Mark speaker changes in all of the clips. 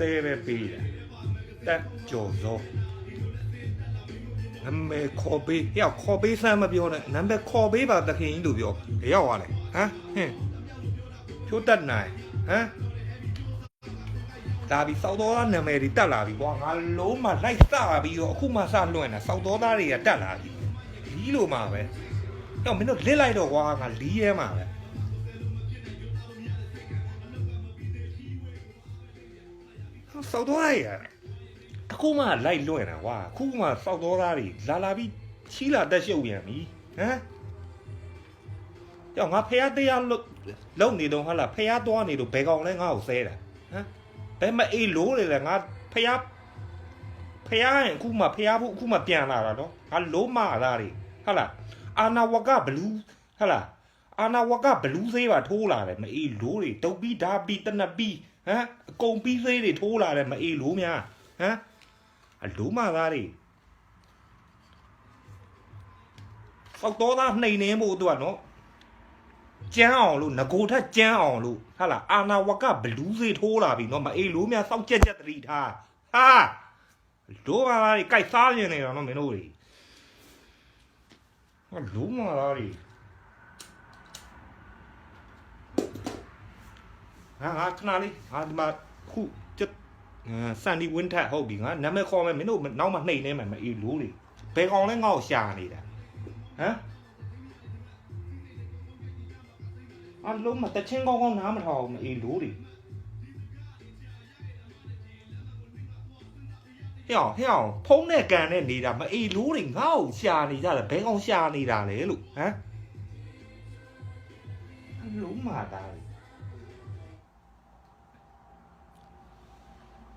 Speaker 1: တဲပဲပေးတယ်တက်ကြော်စောနံပါတ်ခေါ်ပေးရောက်ခေါ်ပေးစမ်းမပြောနဲ့နံပါတ်ခေါ်ပေးပါတခင်ကြီးလို့ပြောဘယ်ရောက်သွားလဲဟမ်ဟင်းဖြိုးတက်နိုင်ဟမ်ဒါပြီးစောက်တော်သားနာမည်တွေတက်လာပြီကွာငါလုံးမလိုက်စပြီးတော့အခုမှစလွင့်တာစောက်တော်သားတွေကတက်လာပြီလီးလို့မှာပဲတော့မင်းတို့လစ်လိုက်တော့ကွာငါလီးရဲမှာပဲ စောက်တော်သားတွေကအခုမှလိုက်လွင့်တာကွာအခုမှစောက်တော်သားတွေလာလာပြီးချီလာတက်ရှုပ်ပြန်ပြီဟမ်ကြောင့်ငါဖះတရားလုံလုံနေတော့ဟာလားဖះသွားနေတော့ဘယ်ကောင်လဲငါ့ကိုဆဲတာဟမ်ဘယ်မအေးလို့လေလဲငါဖះဖះရင်အခုမှဖះဖို့အခုမှပြန်လာတာတော့ငါလုံးမသားတွေဟာလားအာနာဝကဘလူးဟာလားအာနာဝကဘလူးသေးပါထိုးလာတယ်မအေးလို့တွေတုတ်ပြီးဓာပြီးတနပ်ပြီး ဟမ်အကုန်ပြီးသေးတွေထိုးလာတယ်မအေးလို့များဟမ်အလုံးမသားတွေစောက်တော်သားနှိမ်နေမှုအတွက်နော်ကျန်းအောင်လို့ငကိုထက်ကျန်းအောင်လို့ဟာလားအာနာဝကဘလူးစေးထိုးလာပြီနော်မအေးလို့များစောက်ကြက်ကြက်တတိထားဟာလိုပါလားကြိုက်စားနေနေတော့နော်မင်းတို့တွေဟာလိုမလားတွေ ဟာငါခဏလေးငါဒီမှာခုချက်စန်ဒီဝင်းထက်ဟုတ်ပြီငါနာမည်ခေါ်မယ်မင်းတို့နောက်မှနှိမ်နေမယ်မအေးလို့တွေဘယ်ကောင်လဲငါ့ကိုရှာနေတာဟမ်အလုံးမတချင်းကောင်းကောင်းနားမထောင်ဘူးအေးလို့တွေဟဲ့အောင်ဟဲ့အောင်ဖုံးနဲ့ကန်နဲ့နေတာမအေးလို့တွေငါ့ကိုရှာနေကြတယ်ဘဲကောင်ရှာနေတာလေလို့ဟမ်အလုံးမာတာ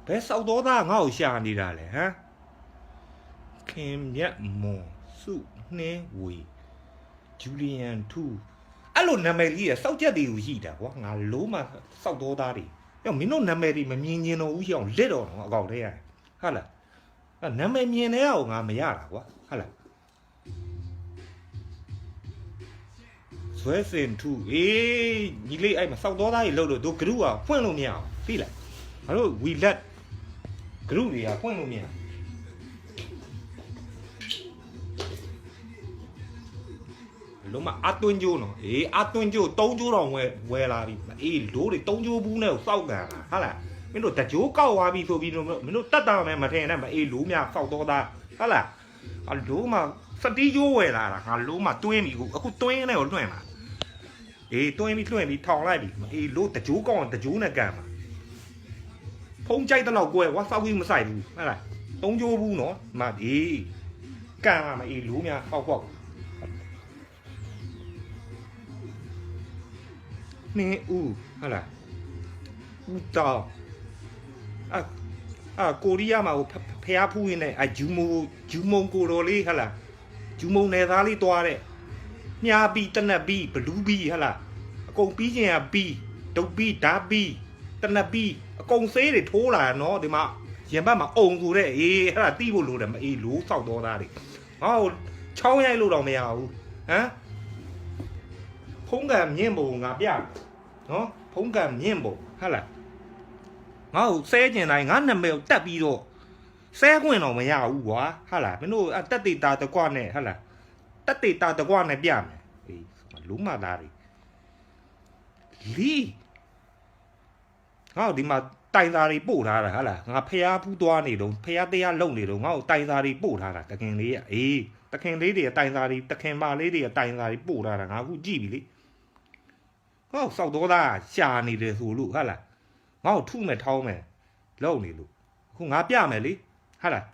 Speaker 1: လေဘဲစောက်တော်သားငါ့ကိုရှာနေတာလေဟမ်ခင်မြတ်မွန်စုနှင်းဝေဂျူလီယန်2အဲ့လိုနာမည်ကြီးရစောက်ချက်တွေကိုရှိတာကွာငါလုံးမစောက်တော်သားတွေရောမင်းတို့နာမည်တွေမမြင်ကျင်တော့ဘူးရှိအောင်လက်တော့တော့အကောင့်ထဲရဟုတ်လားအဲ့နာမည်မြင်တဲ့အောင်ငါမရတာကွာဟုတ်လားဆွဲစင်2အေးညီလေးအဲ့မှာစောက်တော်သားတွေလှုပ်လို့တို့ဂရုကဖွင့်လို့မရအောင်သိလားငါတို့ဝီလက် ဂရုတွေကဖွင့်လို့မရအောင်လုံးမအသွင်းကျိုးနော်အေးအသွင်းကျိုး၃ကျိုးတော့ဝယ်ဝယ်လာပြီအေးလိုးတွေ၃ကျိုးဘူးနဲ့ကိုစောက်ကန်လာဟာလားမင်းတို့တကြိုးကောက်သွားပြီဆိုပြီးတော့မင်းတို့တတ်တာမယ်မထင်နဲ့မအေးလိုးများစောက်တော့သားဟာလားအလိုးမစတီးကျိုးဝယ်လာတာငါလိုးမတွင်းပြီအခုအခုတွင်းနဲ့ကိုလွှင့်လာအေးတွင်းပြီးလွှင့်ပြီးထောင်လိုက်ပြီအေးလိုးတကြိုးကောက်အောင်တကြိုးနဲ့ကန်မှာ ဖုံးကြိုက်တော့ကွယ်ဝါစောက်ပြီးမဆိုင်ဘူးဟာလား၃ကျိုးဘူးနော်မဒီကန်မှာမအေးလိုးများဟောက်ဟောက်နှင်းဦးဟုတ်လားဦးတောင်းအအာကိုရီးယားမှာဟိုဖဖျားဖူးရင်းနဲ့အဂျူမိုဂျူမုံကိုတော်လေးဟုတ်လားဂျူမုံနယ်သားလေးတွားတဲ့မြာပီတနက်ပီဘလူးပီဟုတ်လားအကုန်ပြီးကျင်ကပီဒုတ်ပီဓာပီ တနက်ပီအကုန်ဆေးတွေထိုးလာနော်ဒီမှာရင်ဘတ်မှာအုံဆိုတဲ့အေးအဲ့ဒါတီးဖို့လိုတယ်မအေးလို့စောက်တော်သားတွေဟောချောင်းရိုက်လို့တော့မရဘူးဟမ်ဖုံးကံမြင့်ပုံငါပြမယ်နော်ဖုံးကံမြင့်ပုံဟုတ်လားငါ့ကိုဆဲကျင်တိုင်းငါနာမည်ကိုတက်ပြီးတော့ဆဲခွင့်တော့မရဘူးကွာဟုတ်လားမင်းတို့အတက်တေတာတကွနဲ့ဟုတ်လားတက်တေတာတကွနဲ့ပြမယ်အေးလူမသားတွေလီ ငါ့ကိုဒီမှာတိုင်သားတွေပို့ထားတာဟုတ်လားငါဖျားဖူးသွားနေတော့ဖျားတရားလုံနေတော့ငါ့ကိုတိုင်သားတွေပို့ထားတာတခင်လေးကအေးတခင်လေးတွေကတိုင်သားတွေတခင်မလေးတွေကတိုင်သားတွေပို့ထားတာငါအခုကြည့်ပြီလေငါ့ကိုစောက်တော့သားရှာနေတယ်ဆိုလို့ဟာလားငါ့ကိုထုမဲ့ထောင်းမဲ့လုံနေလို့အခုငါပြမယ်လေဟာလား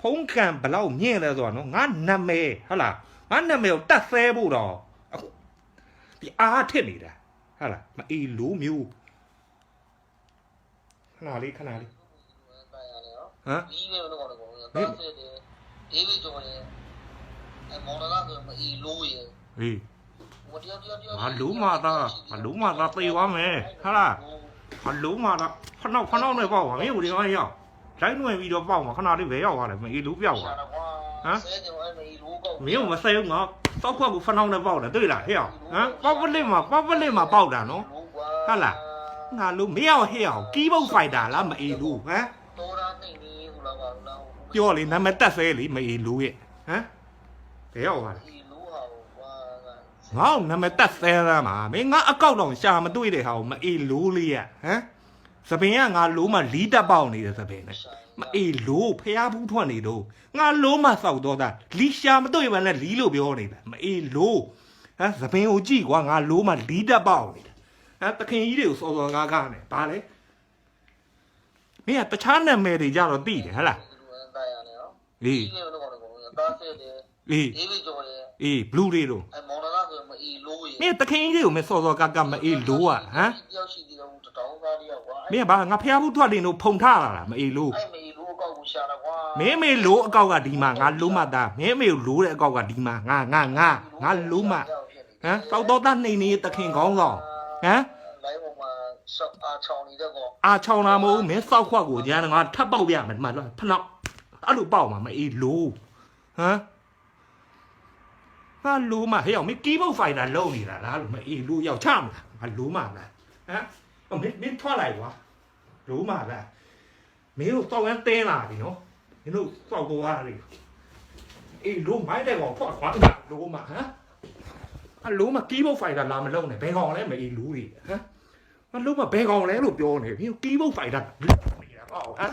Speaker 1: ဖုံးကံဘလောက်မြင့်လဲဆိုတော့နော်ငါနာမည်ဟာလားငါနာမည်ကိုတတ်ဆဲဖို့တော့အခုဒီအားထစ်နေတာဟာလားမအေးလို့မျိုးခ ဏလေးခဏလေး
Speaker 2: တိုင်ရတယ်နော်
Speaker 1: ဟမ်
Speaker 2: ဒီပဲလို့ကတော့ကောတာဆဲတယ်ဒေးဗစ်ကျော်တယ်အဲမော်ဒလာဆိုမအီလိုးရယ်
Speaker 1: ဟေး
Speaker 2: ဟိုတယောက်တယောက်တယောက်
Speaker 1: ငါလုံးမသားငါလုံးမသားသေသွားမယ်ဟာလားငါလုံးမသားခဏခဏနဲ့ပေါ့ပါမင်းတို့ဒီကောင်ရောက်လိုက်နှွယ်ပြီးတော့ပေါ့မှာခဏလေးပဲရောက်သွားတယ်မအေးလို့ပြောက်သွား
Speaker 2: ဟမ်ဆဲတယ်အဲမအီလိုးကောက်
Speaker 1: မင်းကမဆိုင်ဘူးငါတောက်ခွက်ကိုဖနှောင်းနဲ့ပေါက်တယ်တွေ့လားဟဲ့အောင်ဟမ်ပေါက်ပလစ်မှာပေါက်ပလစ်မှာပေါက်တာနော်ဟုတ်လား ငါလို့မင်းအောင်ဟဲ့အောင်ကီးဘုတ်ဖိုက်တာလားမအေးလို့ဟမ်
Speaker 2: တော်တာနေနေဟိုလားပါလား
Speaker 1: ပြောလေနာမည်တက်ဆဲလေမအေးလို့ရဲ့ဟမ်ဘယ်ရောက်ပါလဲ
Speaker 2: ဒီလူဟာကွာ
Speaker 1: ငါ့နာမည်တက်ဆဲသားမှာမင်းငါအကောက်တော့ရှာမတွေ့တဲ့ဟာကိုမအေးလို့လေးရဟမ်သပင်ကငါလို့မှလီးတက်ပေါက်နေတဲ့သပင်နဲ့မအေးလို့ဖျားဘူးထွက်နေတော့ငါလို့မှစောက်တော့တာလီရှာမတွေ့မှလည်းလီလို့ပြောနေတာမအေးလို့ဟမ်သပင်ကိုကြည့်ကွာငါလို့မှလီးတက်ပေါက်နေတာ ဟမ်တခင်ကြီးတွေကိုစောစောကားကားနဲ့ဗာလေမင်းကတခြားနာမည်တွေကြတော့သိတယ်ဟဟလား
Speaker 2: လူအတိုင်းရတယ်နော်
Speaker 1: အေး
Speaker 2: ဒီလိုတော့ကောတားစစ်တယ်
Speaker 1: အေး
Speaker 2: ဒီဗီကျော်တယ်
Speaker 1: အေးဘလူးတွေတော့
Speaker 2: အဲမော်နာဆိုမအီလိုးရ
Speaker 1: မင်းတခင်ကြီးတွေကိုမစောစောကားကားမအေးလို့อ่ะဟမ်
Speaker 2: တယောက်ရှိသေးတယ်တတောင်းသားတယောက်ကွာ
Speaker 1: မင်းကဘာငါဖျားဘူးထွက်နေလို့ဖုံထားလာတာမအေးလို့
Speaker 2: အဲ့မအီလိုးအကောက်ကိုရှာတာကွာ
Speaker 1: မင်းမေလို့အကောက်ကဒီမှာငါလုံးမသားမင်းမေကိုလို့တဲ့အကောက်ကဒီမှာငါငါငါငါလုံးမဟမ်စောက်တော့တနှိမ်နေတခင်ကောင်းဆောင်ဟမ်
Speaker 2: လိုင်းပေါ်မှာဆောက်အား ချောင်းနေတဲ့ကော
Speaker 1: အာချောင်းလာမဟုတ်ဘူးမင်းစောက်ခွက်ကိုညာငါထပ်ပေါက်ပြမယ်ဒီမှာလားဖနောက်အဲ့လိုပေါက်မှာမအေးလို့ဟမ်ငါလို့မဟဲ့အောင်မင်းကီးဘုတ်ဖိုင်တာလုံနေတာလားလို့မအေးလို့ရောက်ချမလားငါလို့မလားဟမ်ဟိုမင်းမင်းထွက်လိုက်ကွာလို့မလားမင်းတို့စောက်ရမ်းတင်းလာပြီနော်မင်းတို့စောက်သွားတယ်အေးလို့မိုက်တဲ့ကောင်ဖွက်ခွာလို့မဟမ်အလုံးမကီးဘုတ်ဖိုင်တာလာမလုံနဲ့ဘယ်ကောင်လဲမအေးလူတွေဟမ် မလုံးမဘယ်ကောင်လဲလို့ပြောနေပြီကီးဘုတ်ဖိုက်တာနေတာပေါ့ဟမ်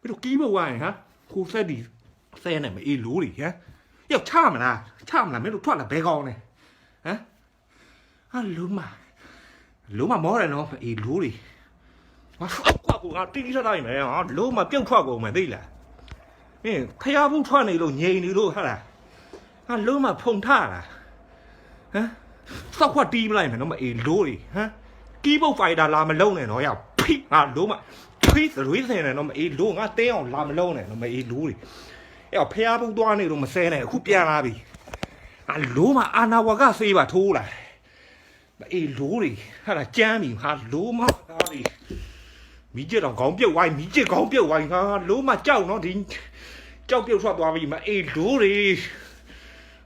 Speaker 1: ပြီးတော့ကီးဘုတ်ဝိုင်းဟမ်ကိုဆက်ဒီဆဲနေမအေးလို့လေဟမ်ရောက်ချမလားချမလားမင်းတို့ထွက်လာဘယ်ကောင်လဲဟမ်ဟာလုံးမလုံးမမောတယ်နော်အေးလို့လေဟာကွာကွာတီးရတိုင်းမယ်ဟာလုံးမပြုတ်ထွက်ကုန်မယ်သိလားမင်းဖျားဘူးထွက်နေလို့ငြိမ်နေလို့ဟာလားဟာလုံးမဖုန်ထလာဟမ်စောက်ခွက်တီးမလိုက်မယ်နော်မအေးလို့လေဟမ် ကီးဘုတ်ဖိုက်တာလာမလုံးနဲ့တော့ရောက်ဖိငါလုံးမဖိသရွေးစင်နဲ့တော့မအေးလို့ငါတင်းအောင်လာမလုံးနဲ့တော့မအေးလို့လေအဲ့ဖះဘုတ်သွားနေလို့မဆဲနဲ့အခုပြန်လာပြီအာလို့မအာနာဝကဆေးပါထိုးလာမအေးလို့လေဟာလာကြမ်းပြီဟာလို့မဟာဒီမိကျတော့ခေါင်းပြုတ်ဝိုင်းမိကျခေါင်းပြုတ်ဝိုင်းဟာလို့မကြောက်နော်ဒီကြောက်ပြုတ်ထွက်သွားပြီမအေးလို့လေ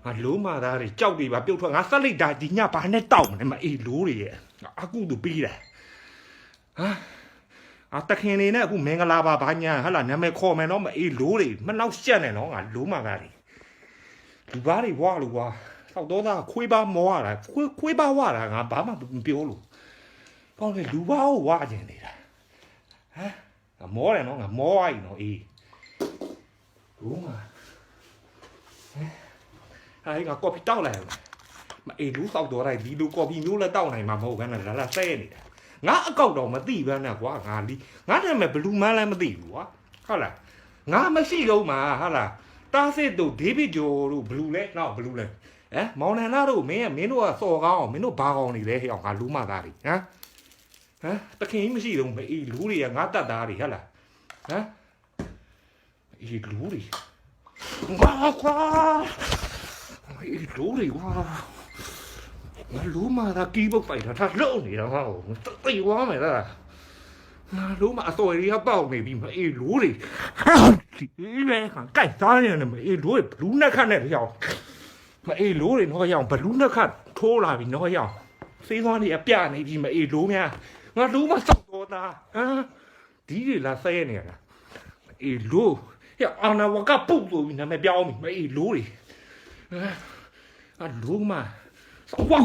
Speaker 1: ငါလို့မသားတွေကြောက်တွေပါပြုတ်ထွက်ငါဆက်လိုက်တာဒီညဘာနဲ့တောက်မလဲမအေးလို့တွေရဲ့အကူတူပြီးတယ်ဟာအတခင်နေနဲ့အခုမင်္ဂလာပါဘာညာဟလာနာမည်ခေါ်မယ်နော်မအေးလို့တွေမနောက်ရှက်နဲ့နော်ငါလို့မှာကလေလူပါတွေဝါလူဝါဆောက်တော့တာခွေးပါမောရတာခွေးခွေးပါဝါတာငါဘာမှမပြောလို့ပေါင်းလေလူပါကိုဝါကျင်နေတာဟမ်ငါမောတယ်နော်ငါမောရည်နော်အေးလို့မှာဟဲ့ အဲ့ငါကော်ဖီတောက်လိုက်အောင်မအေးလူစောက်တော့တိုင်းဒီလူကော်ဖီမျိုးလည်းတောက်နိုင်မှာမဟုတ်ဘဲနဲ့လာလာဆဲနေတာငါအကောက်တော့မသိဘဲနဲ့ကွာငါလီငါနာမည်ဘလူးမန်းလည်းမသိဘူးကွာဟုတ်လားငါမရှိတော့မှာဟုတ်လားတားစစ်တို့ဒေးဗစ်ဂျိုတို့ဘလူးလဲနောက်ဘလူးလဲဟမ်မောင်နန်နာတို့မင်းကမင်းတို့ကစော်ကောင်းအောင်မင်းတို့ဘာကောင်းနေလဲဟဲ့အောင်ငါလူးမသားတွေဟမ်ဟမ်တခင်ကြီးမရှိတော့မအေးလူတွေကငါတတ်သားတွေဟုတ်လားဟမ်အေးလူတွေငါကွာ အေးလူတွေကွာငါလုံးမသာကီးပုတ်ပိုက်တာဒါလုံနေတာဟောတိတ်ဝါမယ်လားငါလုံးမအစော်ရီကပေါက်နေပြီမအေးလိုးတွေဒီလေခံကြိုက်သားနေတယ်မအေးလိုးဘလူးနှက်ခတ်နဲ့ပြောင်းမအေးလိုးတွေတော့ရောင်ဘလူးနှက်ခတ်ထိုးလာပြီတော့ရောင်စေးသွားနေအပြနေပြီမအေးလိုးများငါလုံးမစောက်တော့တာဟမ်ဒီတွေလာဆဲနေရတာမအေးလိုးရအာနာဝကပုတ်လို့နာမည်ပြောင်းပြီမအေးလိုးတွေ ဟမ်ငါလုံးမ哇！